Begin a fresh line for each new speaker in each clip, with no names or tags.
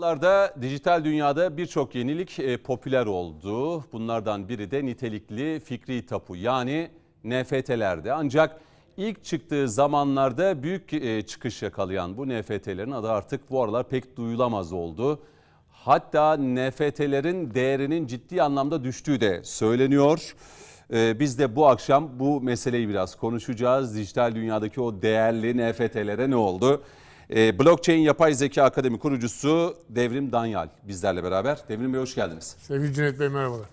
Yıllarda dijital dünyada birçok yenilik e, popüler oldu. Bunlardan biri de nitelikli fikri tapu yani NFT'lerdi. Ancak ilk çıktığı zamanlarda büyük e, çıkış yakalayan bu NFT'lerin adı artık bu aralar pek duyulamaz oldu. Hatta NFT'lerin değerinin ciddi anlamda düştüğü de söyleniyor. Ee, Biz de bu akşam bu meseleyi biraz konuşacağız. Dijital dünyadaki o değerli NFT'lere ne oldu? Ee, Blockchain Yapay Zeka Akademi kurucusu Devrim Danyal bizlerle beraber. Devrim Bey hoş geldiniz.
Sevgili Cüneyt Bey merhabalar.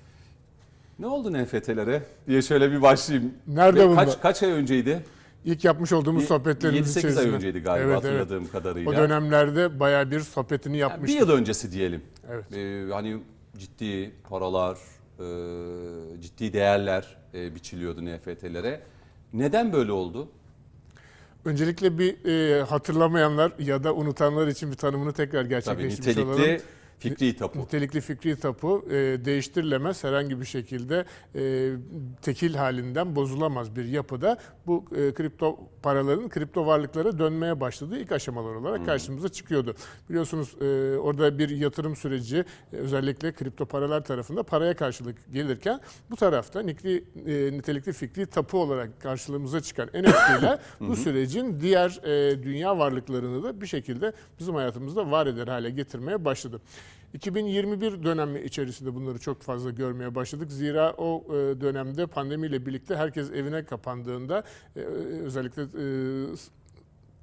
Ne oldu NFT'lere diye şöyle bir başlayayım.
Nerede
Ve
bunlar?
Kaç, kaç ay önceydi?
İlk yapmış olduğumuz sohbetlerimiz
7-8
içerisinde.
ay önceydi galiba
Evet, evet.
hatırladığım kadarıyla.
O dönemlerde bayağı bir sohbetini
bir
yapmıştık.
yıl öncesi diyelim.
Evet.
Ee, hani ciddi paralar, e, ciddi değerler e, biçiliyordu NFT'lere. Neden böyle oldu?
Öncelikle bir e, hatırlamayanlar ya da unutanlar için bir tanımını tekrar
Tabii
gerçekleştirmiş olalım.
Fikri tapu.
Nitelikli fikri tapu e, değiştirilemez herhangi bir şekilde e, tekil halinden bozulamaz bir yapıda bu e, kripto paraların kripto varlıklara dönmeye başladığı ilk aşamalar olarak karşımıza çıkıyordu. Biliyorsunuz e, orada bir yatırım süreci e, özellikle kripto paralar tarafında paraya karşılık gelirken bu tarafta nikli, e, nitelikli fikri tapu olarak karşılığımıza çıkan NFT'ler bu sürecin diğer e, dünya varlıklarını da bir şekilde bizim hayatımızda var eder hale getirmeye başladı. 2021 dönemi içerisinde bunları çok fazla görmeye başladık. Zira o e, dönemde pandemiyle birlikte herkes evine kapandığında e, özellikle e,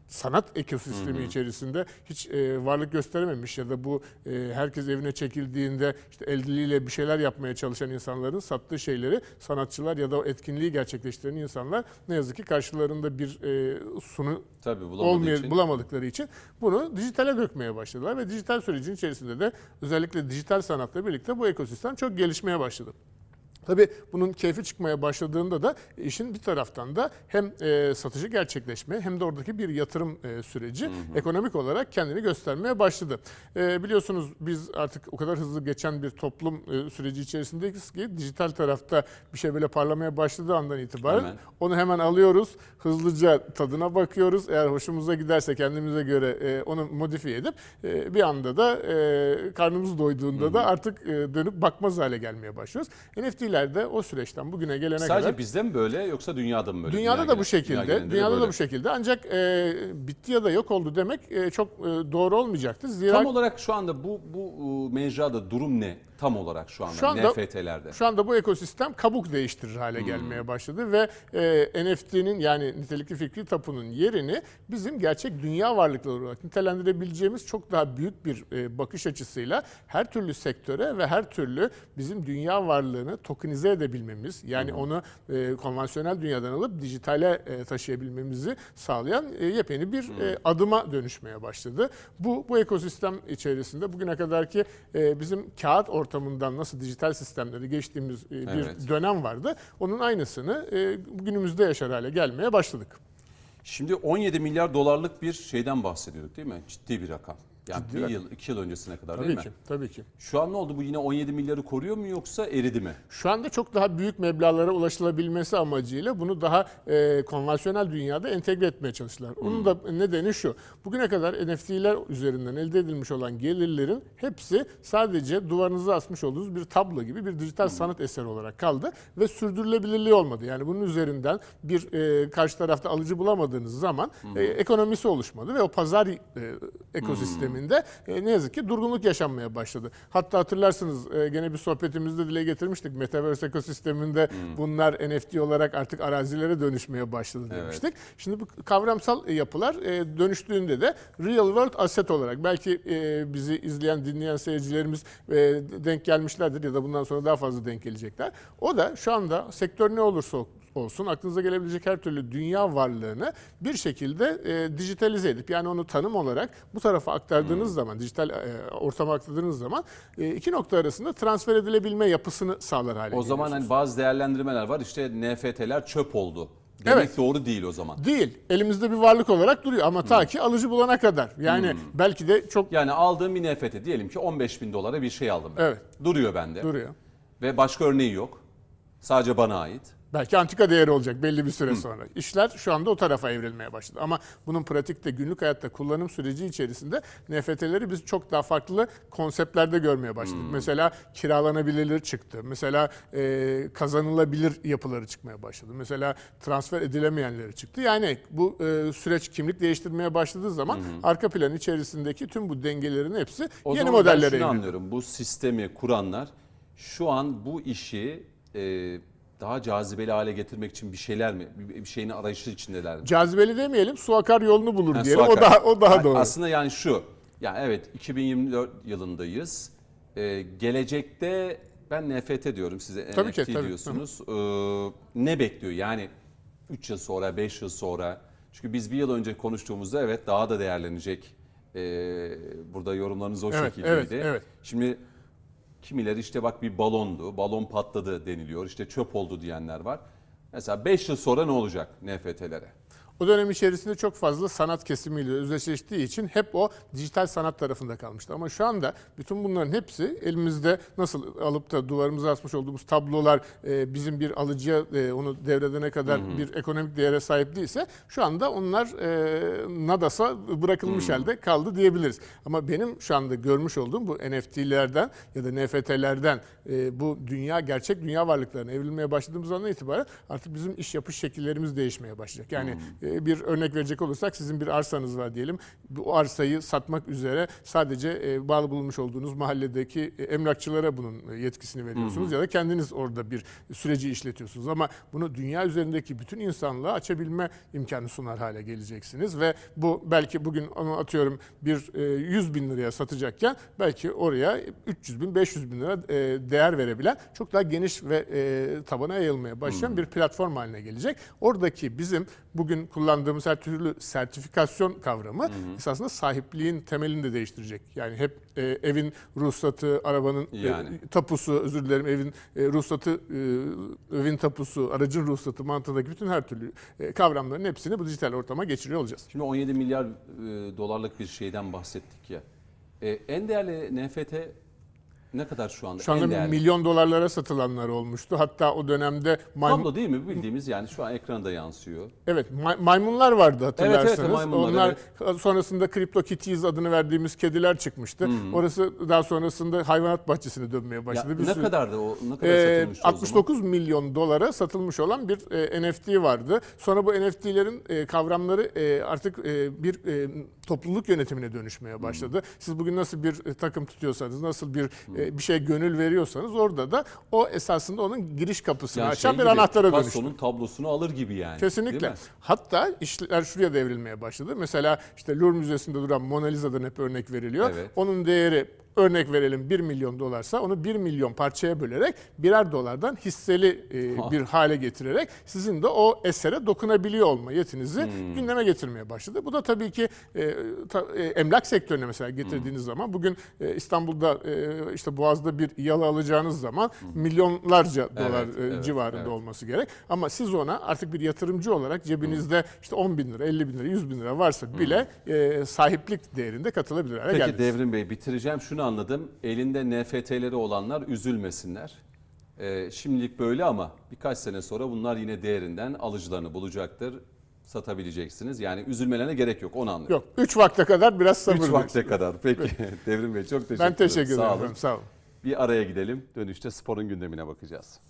sanat ekosistemi içerisinde hiç e, varlık gösterememiş ya da bu e, herkes evine çekildiğinde işte elleriyle bir şeyler yapmaya çalışan insanların sattığı şeyleri sanatçılar ya da o etkinliği gerçekleştiren insanlar ne yazık ki karşılarında bir e, sunu
Tabii
olmaya,
için.
bulamadıkları için bunu dijitale dökmeye başladılar ve dijital sürecin içerisinde de özellikle dijital sanatla birlikte bu ekosistem çok gelişmeye başladı. Tabii bunun keyfi çıkmaya başladığında da işin bir taraftan da hem e, satışı gerçekleşmeye hem de oradaki bir yatırım e, süreci ekonomik olarak kendini göstermeye başladı. E, biliyorsunuz biz artık o kadar hızlı geçen bir toplum e, süreci içerisindeyiz ki dijital tarafta bir şey böyle parlamaya başladığı andan itibaren
Hemen.
onu hemen alıyoruz. Hızlıca tadına bakıyoruz. Eğer hoşumuza giderse kendimize göre e, onu modifiye edip e, bir anda da e, karnımız doyduğunda da artık e, dönüp bakmaz hale gelmeye başlıyoruz. NFT'ler de o süreçten bugüne gelene
Sadece
kadar
bizde mi böyle yoksa dünyada mı böyle?
Dünyada
Dünya
da bu şekilde,
dünya
dünyada da
böyle.
bu şekilde. Ancak e, bitti ya da yok oldu demek e, çok e, doğru olmayacaktır. Zira
Tam olarak şu anda bu bu e, mecrada durum ne? Tam olarak şu anda,
Şu anda-
NFT'lerde.
Şu anda bu ekosistem kabuk değiştirir hale
Hmm.
gelmeye başladı ve e, NFT'nin yani nitelikli fikri tapunun yerini bizim gerçek dünya varlıkları olarak nitelendirebileceğimiz çok daha büyük bir e, bakış açısıyla her türlü sektöre ve her türlü bizim dünya varlığını tokenize edebilmemiz yani
Hmm.
onu e, konvansiyonel dünyadan alıp dijitale e, taşıyabilmemizi sağlayan e, yepyeni bir e, adıma dönüşmeye başladı. Bu bu ekosistem içerisinde bugüne kadarki e, bizim kağıt ortamından nasıl dijital sistemleri geçtiğimiz e, bir
Evet.
dönem vardı. Onun aynısını e, günümüzde yaşar hale gelmeye başladık.
Şimdi 17 milyar dolarlık bir şeyden bahsediyorduk değil mi? Ciddi bir rakam. Yani
Ciddi
bir yıl, iki yıl öncesine kadar
Tabii
değil
ki,
mi?
tabii ki.
Şu an ne oldu? Bu yine 17 milyarı koruyor mu yoksa eridi mi?
Şu anda çok daha büyük meblağlara ulaşılabilmesi amacıyla bunu daha e, konvansiyonel dünyada entegre etmeye çalıştılar. Onun da nedeni şu. Bugüne kadar NFT'ler üzerinden elde edilmiş olan gelirlerin hepsi sadece duvarınıza asmış olduğunuz bir tablo gibi bir dijital sanat eseri olarak kaldı ve sürdürülebilirliği olmadı. Yani bunun üzerinden bir e, karşı tarafta alıcı bulamadığınız zaman e, ekonomisi oluşmadı ve o pazar e, ekosisteminde e, ne yazık ki durgunluk yaşanmaya başladı. Hatta hatırlarsınız e, gene bir sohbetimizde dile getirmiştik. Metaverse ekosisteminde bunlar NFT olarak artık arazilere dönüşmeye başladı demiştik. Şimdi bu kavramsal yapılar e, dönüştüğünde de real world asset olarak belki e, bizi izleyen, dinleyen seyircilerimiz e, denk gelmişlerdir ya da bundan sonra daha fazla denk gelecekler. O da şu anda sektör ne olursa olsun aklınıza gelebilecek her türlü dünya varlığını bir şekilde e, dijitalize edip yani onu tanım olarak bu tarafa aktardığınız zaman dijital e, ortama aktardığınız zaman e, iki nokta arasında transfer edilebilme yapısını sağlar hale
O zaman hani bazı değerlendirmeler var. İşte NFT'ler çöp oldu. Demek
Evet.
doğru değil o zaman.
Değil. Elimizde bir varlık olarak duruyor ama ta ki alıcı bulana kadar. Yani belki de çok
Yani aldığım bir NFT diyelim ki 15 bin dolara bir şey aldım. ben.
Evet.
Duruyor bende.
duruyor.
Ve başka örneği yok. Sadece bana ait.
Belki antika değeri olacak belli bir süre sonra. İşler şu anda o tarafa evrilmeye başladı. Ama bunun pratikte günlük hayatta kullanım süreci içerisinde NFT'leri biz çok daha farklı konseptlerde görmeye başladık. Mesela kiralanabilirler çıktı. Mesela e, kazanılabilir yapıları çıkmaya başladı. Mesela transfer edilemeyenleri çıktı. Yani bu e, süreç kimlik değiştirmeye başladığı zaman arka plan içerisindeki tüm bu dengelerin hepsi
O
yeni
zaman ben
modellere
şunu
evrildi.
anlıyorum. Bu sistemi kuranlar şu an bu işi e, daha cazibeli hale getirmek için bir şeyler mi? Bir, şeyin arayışı içindeler mi?
Cazibeli demeyelim, su akar yolunu bulur
su
diyelim. O daha o daha doğru.
Aslında yani şu. Ya evet 2024 yılındayız. Ee, gelecekte ben NFT diyorum size
Tabii
NFT
ki, tabii.
diyorsunuz. Ee, ne bekliyor? Yani 3 yıl sonra, 5 yıl sonra. Çünkü biz bir yıl önce konuştuğumuzda evet daha da değerlenecek. Ee, burada yorumlarınız o
Evet,
şekildeydi.
evet, evet.
Şimdi kimileri işte bak bir balondu, balon patladı deniliyor. İşte çöp oldu diyenler var. Mesela 5 yıl sonra ne olacak NFT'lere?
O dönem içerisinde çok fazla sanat kesimiyle özdeşleştiği için hep o dijital sanat tarafında kalmıştı. Ama şu anda bütün bunların hepsi elimizde nasıl alıp da duvarımıza asmış olduğumuz tablolar e, bizim bir alıcıya e, onu devredene kadar bir ekonomik değere sahip değilse şu anda onlar e, nadasa bırakılmış halde kaldı diyebiliriz. Ama benim şu anda görmüş olduğum bu NFT'lerden ya da NFT'lerden e, bu dünya gerçek dünya varlıklarına evrilmeye başladığımız andan itibaren artık bizim iş yapış şekillerimiz değişmeye başlayacak. Yani e, bir örnek verecek olursak sizin bir arsanız var diyelim. Bu arsayı satmak üzere sadece e, bağlı bulunmuş olduğunuz mahalledeki e, emlakçılara bunun e, yetkisini veriyorsunuz ya da kendiniz orada bir süreci işletiyorsunuz. Ama bunu dünya üzerindeki bütün insanlığa açabilme imkanı sunar hale geleceksiniz ve bu belki bugün onu atıyorum bir e, 100 bin liraya satacakken belki oraya 300 bin 500 bin lira e, değer verebilen çok daha geniş ve e, tabana yayılmaya başlayan bir platform haline gelecek. Oradaki bizim bugün kullandığımız her türlü sertifikasyon kavramı esasında sahipliğin temelini de değiştirecek. Yani hep e, evin ruhsatı, arabanın e,
Yani.
tapusu, özür dilerim evin e, ruhsatı, e, evin tapusu, aracın ruhsatı mantığındaki bütün her türlü e, kavramların hepsini bu dijital ortama geçiriyor olacağız.
Şimdi 17 milyar e, dolarlık bir şeyden bahsettik ya. E, en değerli NFT ne kadar şu anda?
Şu
en
anda
değerli.
milyon dolarlara satılanlar olmuştu. Hatta o dönemde maymun,
Tablo değil mi? Bildiğimiz yani şu an ekranda yansıyor.
Evet, may- maymunlar vardı hatırlarsanız.
Evet, evet, maymunlar,
Onlar sonrasında Crypto Kitties adını verdiğimiz kediler çıkmıştı. Orası daha sonrasında hayvanat bahçesine dönmeye
Ya,
başladı. Bir
ne
sürü-
kadardı o? Ne kadar
Ee,
satılmıştı o zaman?
69 milyon dolara satılmış olan bir e, NFT vardı. Sonra bu NFT'lerin e, kavramları e, artık e, bir e, topluluk yönetimine dönüşmeye başladı. Siz bugün nasıl bir e, takım tutuyorsanız, nasıl bir e, bir şeye gönül veriyorsanız orada da o esasında onun giriş kapısını
Yani
açan
şey
bir anahtara dönüştü.
Picasso'nun tablosunu alır gibi yani.
Kesinlikle. Hatta işler şuraya devrilmeye başladı. Mesela işte Louvre Müzesi'nde duran Mona Lisa'dan hep örnek veriliyor.
Evet.
Onun değeri örnek verelim 1 milyon dolarsa onu 1 milyon parçaya bölerek birer dolardan hisseli e, bir hale getirerek sizin de o esere dokunabiliyor olma yetinizi
Hmm.
gündeme getirmeye başladı. Bu da tabii ki e, ta- e, emlak sektörüne mesela getirdiğiniz
Hmm.
zaman bugün e, İstanbul'da e, işte Boğaz'da bir yalı alacağınız zaman milyonlarca dolar
Evet,
e,
evet,
civarında
evet.
olması gerek. Ama siz ona artık bir yatırımcı olarak cebinizde işte 10 bin lira, 50 bin lira, 100 bin lira varsa bile e, sahiplik değerinde katılabilir hale
Peki
geldiniz.
Devrim Bey bitireceğim. Şunu anladım. Elinde NFT'leri olanlar üzülmesinler. Ee, şimdilik böyle ama birkaç sene sonra bunlar yine değerinden alıcılarını bulacaktır. Satabileceksiniz. Yani üzülmelerine gerek yok. Onu anlıyorum.
Yok 3 vakte kadar biraz sabır.
3
verin.
vakte kadar. Peki. Devrim Bey çok teşekkür ederim.
Ben teşekkür ederim.
Sağ olun.
Sağ olun.
Bir araya gidelim. Dönüşte sporun gündemine bakacağız.